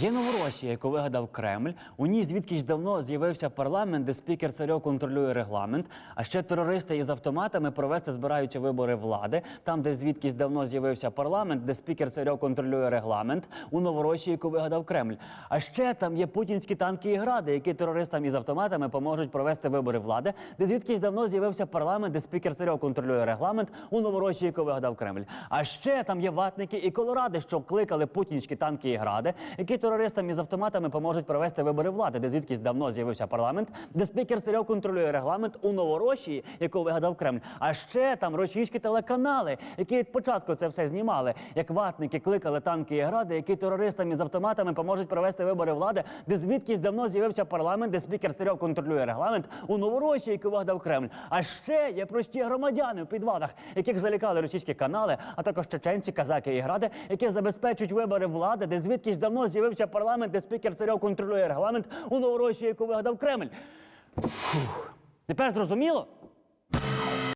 Є Новоросія, яку вигадав Кремль. У ній звідкись давно з'явився парламент, де спікер царьов контролює регламент. А ще терористи із автоматами провести збираючи вибори влади. Там, де звідкись давно з'явився парламент, де спікер царьов контролює регламент. У Новоросії, яку вигадав Кремль. А ще там є путінські танки і гради, які терористам із автоматами поможуть провести вибори влади, де звідкись давно з'явився парламент, де спікер царьов контролює регламент. У Новоросії, яку вигадав Кремль. А ще там є ватники і колоради, що кликали путінські танки і гради, які терористам із автоматами поможуть провести вибори влади, де звідкись давно з'явився парламент, де спікер Царьов контролює регламент у Новоросії, яку вигадав Кремль. А ще там російські телеканали, які від початку це все знімали, як ватники кликали танки і гради, які терористам із автоматами поможуть провести вибори влади, де звідкись давно з'явився парламент, де спікер Царьов контролює регламент у Новоросії, яку вигадав Кремль. А ще є прості громадяни в підвалах, яких залякали російські канали, а також чеченці, казаки і гради, які забезпечують вибори влади, де звідкись давно з'явився парламент, де спікер Царьов контролює регламент у новорощі, яку вигадав Кремль. Фух. Тепер зрозуміло?